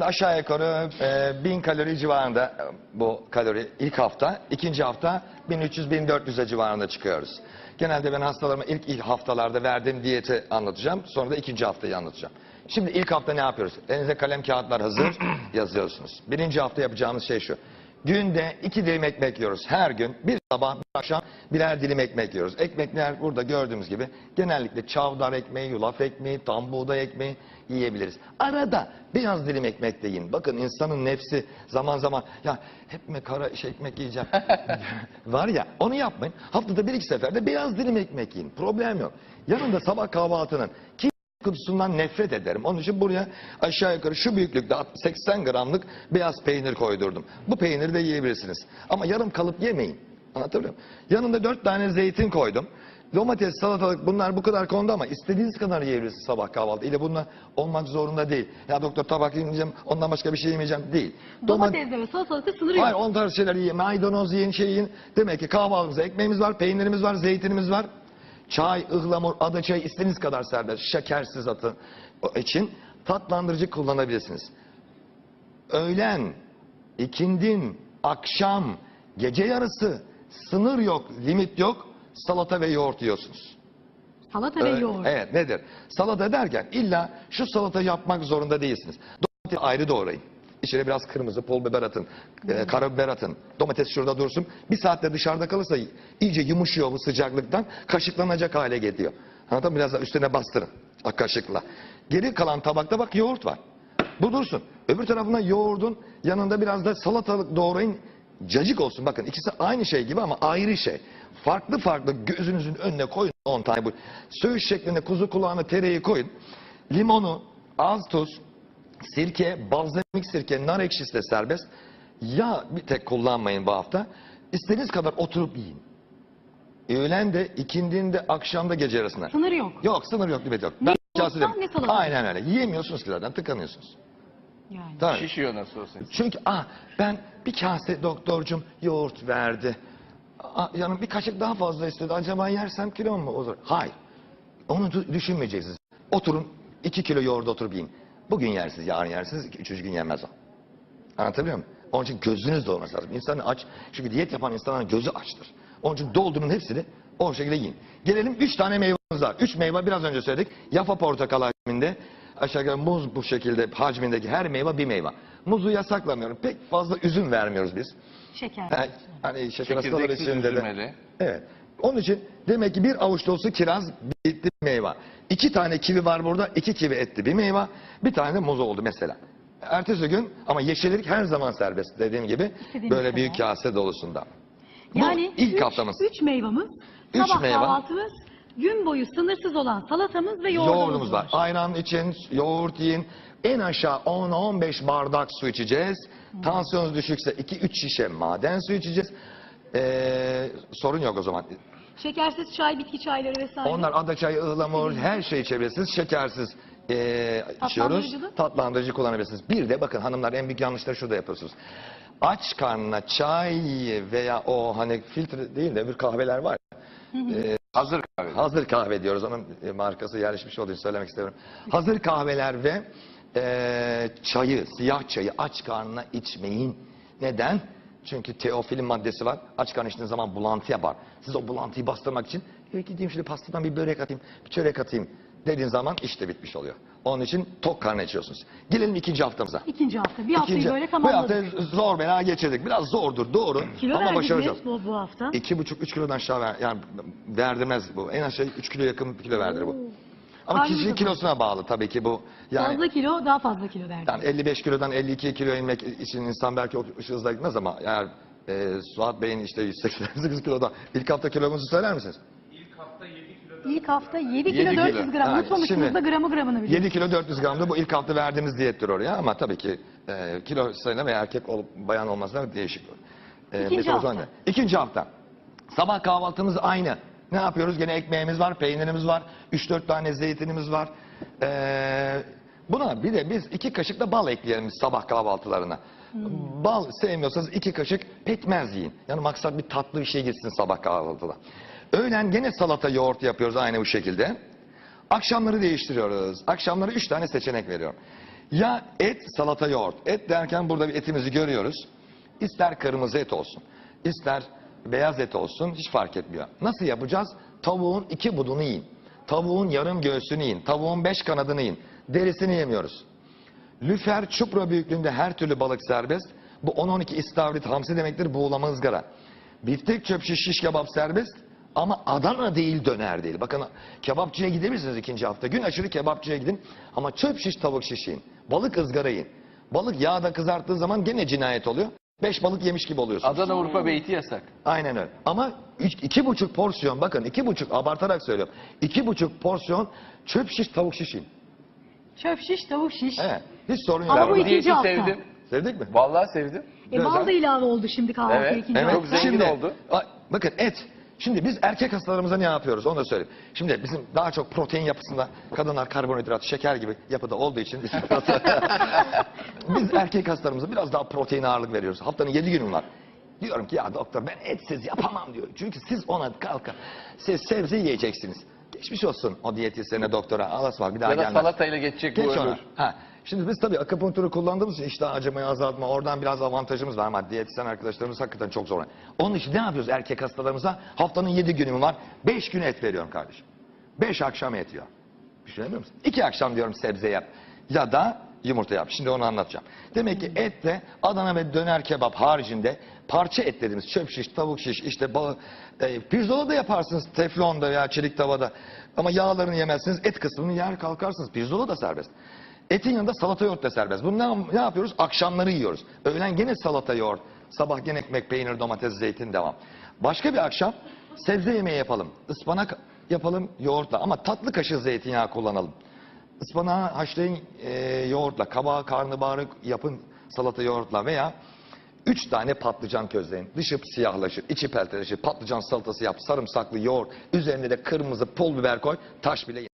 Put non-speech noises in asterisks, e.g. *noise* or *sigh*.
Aşağı yukarı e, 1000 kalori civarında e, bu kalori ilk hafta. ikinci hafta 1300-1400'e civarında çıkıyoruz. Genelde ben hastalarıma ilk, ilk haftalarda verdiğim diyeti anlatacağım. Sonra da ikinci haftayı anlatacağım. Şimdi ilk hafta ne yapıyoruz? Elinize kalem kağıtlar hazır *clears throat* yazıyorsunuz. Birinci hafta yapacağımız şey şu. Günde iki dilim ekmek yiyoruz her gün. Bir sabah bir akşam birer dilim ekmek yiyoruz. Ekmekler burada gördüğümüz gibi genellikle çavdar ekmeği, yulaf ekmeği, tam buğday ekmeği yiyebiliriz. Arada beyaz dilim ekmek de yiyin. Bakın insanın nefsi zaman zaman ya hep mi kara iş ekmek yiyeceğim *laughs* var ya onu yapmayın. Haftada bir iki seferde beyaz dilim ekmek yiyin. Problem yok. Yanında sabah kahvaltının ki kutusundan nefret ederim. Onun için buraya aşağı yukarı şu büyüklükte 80 gramlık beyaz peynir koydurdum. Bu peyniri de yiyebilirsiniz. Ama yarım kalıp yemeyin. Anlatabiliyor muyum? Yanında 4 tane zeytin koydum. Domates, salatalık bunlar bu kadar kondu ama istediğiniz kadar yiyebilirsiniz sabah kahvaltı. ile bunlar olmak zorunda değil. Ya doktor tabak yemeyeceğim ondan başka bir şey yemeyeceğim değil. Domat- Domatesle ve salatalıkta sınır yok. Hayır on tarz şeyler yiyin. Maydanoz yiyin, şey yiyin. Demek ki kahvaltımızda ekmeğimiz var, peynirimiz var, zeytinimiz var. Çay, ıhlamur, ada çay istediğiniz kadar serbest. Şekersiz atın için tatlandırıcı kullanabilirsiniz. Öğlen, ikindin, akşam, gece yarısı sınır yok, limit yok. Salata ve yoğurt yiyorsunuz. Salata ve yoğurt. Evet nedir? Salata derken illa şu salata yapmak zorunda değilsiniz. Domatesi ayrı doğrayın. İçine biraz kırmızı pul biber atın, e, karabiber atın. Domates şurada dursun. Bir saatte dışarıda kalırsa iyice yumuşuyor bu sıcaklıktan. Kaşıklanacak hale geliyor. Anladın mı? Biraz da üstüne bastırın. Kaşıkla. Geri kalan tabakta bak yoğurt var. Bu dursun. Öbür tarafına yoğurdun yanında biraz da salatalık doğrayın. Cacık olsun. Bakın ikisi aynı şey gibi ama ayrı şey. Farklı farklı gözünüzün önüne koyun 10 tane bu. Söğüş şeklinde kuzu kulağına tereyi koyun. Limonu, az tuz, sirke, balzamik sirke, nar ekşisi de serbest. Ya bir tek kullanmayın bu hafta. İstediğiniz kadar oturup yiyin. Öğlen de, ikindinde, akşamda, gece arasında. Sınır yok. Yok sınır yok limit yok. Ne Ben yoğurttan şahsı ne salata. Aynen öyle. Yiyemiyorsunuz ki zaten tıkanıyorsunuz. Yani. Tabii. Şişiyor nasıl olsa. Çünkü ah ben bir kase doktorcum yoğurt verdi. Aa, yani bir kaşık daha fazla istedi. Acaba yersem kilo mu olur? Hayır. Onu düşünmeyeceksiniz. Oturun iki kilo yoğurda oturup yiyin. Bugün yersiniz, yarın yersiniz, üçüncü gün yenmez o. Anlatabiliyor muyum? Onun için gözünüz de olması lazım. İnsanın aç, çünkü diyet yapan insanların gözü açtır. Onun için doldurun hepsini o şekilde yiyin. Gelelim üç tane meyvemiz var. Üç meyve biraz önce söyledik. Yafa portakal hacminde, aşağı yukarı muz bu şekilde hacmindeki her meyve bir meyve. Muzu yasaklamıyorum. Pek fazla üzüm vermiyoruz biz. Şeker. Ha, Hani şeker hastaları için de. Evet. Onun için demek ki bir avuç dolusu kiraz bitli bir meyve. İki tane kivi var burada. iki kivi etli bir meyve. Bir tane de muz oldu mesela. Ertesi gün ama yeşillik her zaman serbest dediğim gibi. İstediğiniz Böyle kadar. büyük kase dolusunda. Bu Yani ilk üç, haftamız. Üç meyvamız, Üç sabah meyve. kahvaltımız, gün boyu sınırsız olan salatamız ve yoğurdumuz, Yoğurdumuz var. Ayran için yoğurt yiyin. En aşağı 10-15 bardak su içeceğiz. Tansiyonunuz düşükse 2-3 şişe maden su içeceğiz. Ee, sorun yok o zaman. Şekersiz çay, bitki çayları vesaire. Onlar ada çayı, ıhlamur, her şey içebilirsiniz. Şekersiz ee, içiyoruz. Tatlandırıcı kullanabilirsiniz. Bir de bakın hanımlar en büyük yanlışları şurada yapıyorsunuz. Aç karnına çay veya o hani filtre değil de öbür kahveler var. Hazır kahve. Hazır kahve diyoruz. Onun e, markası yerleşmiş olduğunu söylemek istiyorum. Hazır kahveler ve e, çayı, siyah çayı aç karnına içmeyin. Neden? Çünkü teofilin maddesi var. Aç karnına içtiğiniz zaman bulantı yapar. Siz o bulantıyı bastırmak için "Ya gideyim şöyle pastadan bir börek atayım, bir çörek atayım dediğin zaman işte bitmiş oluyor. Onun için tok karnına içiyorsunuz. Gelelim ikinci haftamıza. İkinci hafta. Bir haftayı İkinci- böyle bu tamamladık. hafta zor bela geçirdik. Biraz zordur doğru Kilo ama verdik başaracağız. bu, bu hafta? İki buçuk, üç kilodan aşağı ver, yani verdirmez bu. En aşağı üç kilo yakın bir kilo verdir bu. Ama Karnımız kişinin da- kilosuna bağlı tabii ki bu. Yani, Fazla kilo, daha fazla kilo verdik. yani 55 kilodan 52 kilo inmek için insan belki o hızla gitmez ama eğer e, Suat Bey'in işte 188 kiloda ilk hafta kilomuzu söyler misiniz? İlk hafta 7 kilo Yedi kilo. 400 gram. Ha, Unutmamışsınız şimdi- da gramı gramını biliyoruz. 7 kilo 400 gramda bu ilk hafta verdiğimiz diyettir oraya ama tabii ki e, kilo sayına veya erkek olup bayan olmasına değişik. E, İkinci hafta. ne? İkinci hafta. Sabah kahvaltımız aynı. Ne yapıyoruz? Gene ekmeğimiz var, peynirimiz var, 3-4 tane zeytinimiz var. E, buna bir de biz iki kaşık da bal ekleyelim sabah kahvaltılarına. Bal sevmiyorsanız iki kaşık pekmez yiyin. Yani maksat bir tatlı bir şey gitsin sabah kahvaltıda. Öğlen gene salata yoğurt yapıyoruz aynı bu şekilde. Akşamları değiştiriyoruz. Akşamları üç tane seçenek veriyorum. Ya et, salata, yoğurt. Et derken burada bir etimizi görüyoruz. İster kırmızı et olsun, ister beyaz et olsun hiç fark etmiyor. Nasıl yapacağız? Tavuğun iki budunu yiyin. Tavuğun yarım göğsünü yiyin. Tavuğun beş kanadını yiyin. Derisini yemiyoruz. Lüfer, çupra büyüklüğünde her türlü balık serbest. Bu 10-12 istavrit hamsi demektir buğulama ızgara. Biftek çöp şiş, kebap serbest. Ama Adana değil döner değil. Bakın kebapçıya gidebilirsiniz ikinci hafta. Gün aşırı kebapçıya gidin. Ama çöp şiş tavuk şiş yiyin. Balık ızgara yiyin. Balık yağda kızarttığı zaman gene cinayet oluyor. Beş balık yemiş gibi oluyorsunuz. Adana Urfa Beyti yasak. Aynen öyle. Ama üç, iki buçuk porsiyon bakın iki buçuk abartarak söylüyorum. İki buçuk porsiyon çöp şiş tavuk şiş yiyin. Çöp şiş, tavuk şiş. Evet. Hiç sorun yok. Ama bu ikinci hafta. sevdim. Sevdik mi? Vallahi sevdim. E, bal da ilave oldu şimdi kahvaltıya Evet, ikinci evet. hafta. Çok zengin oldu. a- bakın et. Şimdi biz erkek hastalarımıza ne yapıyoruz onu da söyleyeyim. Şimdi bizim daha çok protein yapısında kadınlar karbonhidrat, şeker gibi yapıda olduğu için biz, *laughs* biz erkek hastalarımıza biraz daha protein ağırlık veriyoruz. Haftanın 7 günü var. Diyorum ki ya doktor ben etsiz yapamam diyor. Çünkü siz ona kalkın. Siz sebze yiyeceksiniz. Geçmiş olsun o diyetisyene doktora. Alasmak bir daha Ya da gelmez. salatayla geçecek bu Geç ona. ömür. Ha. Şimdi biz tabii akupunktürü kullandığımız için iştah acımayı azaltma oradan biraz avantajımız var ama diyetisyen arkadaşlarımız hakikaten çok zor. Onun için ne yapıyoruz erkek hastalarımıza? Haftanın 7 günü var? 5 gün et veriyorum kardeşim. 5 akşam et yiyor. Düşünebiliyor musun? 2 akşam diyorum sebze yap. Ya da yumurta yap. Şimdi onu anlatacağım. Demek ki etle Adana ve döner kebap haricinde parça et dediğimiz çöp şiş, tavuk şiş, işte balık, e, pirzola da yaparsınız teflonda veya çelik tavada. Ama yağlarını yemezsiniz, et kısmını yer kalkarsınız. Pirzola da serbest. Etin yanında salata yoğurt da serbest. Bunu ne, ne yapıyoruz? Akşamları yiyoruz. Öğlen gene salata yoğurt. Sabah gene ekmek, peynir, domates, zeytin devam. Başka bir akşam sebze yemeği yapalım. Ispanak yapalım yoğurtla ama tatlı kaşığı zeytinyağı kullanalım. Ispanağı haşlayın e, yoğurtla, kabağı, karnabaharı yapın salata yoğurtla veya üç tane patlıcan közleyin. Dışı siyahlaşır, içi pelteleşir. Patlıcan salatası yap, sarımsaklı yoğurt. Üzerine de kırmızı pul biber koy. Taş bile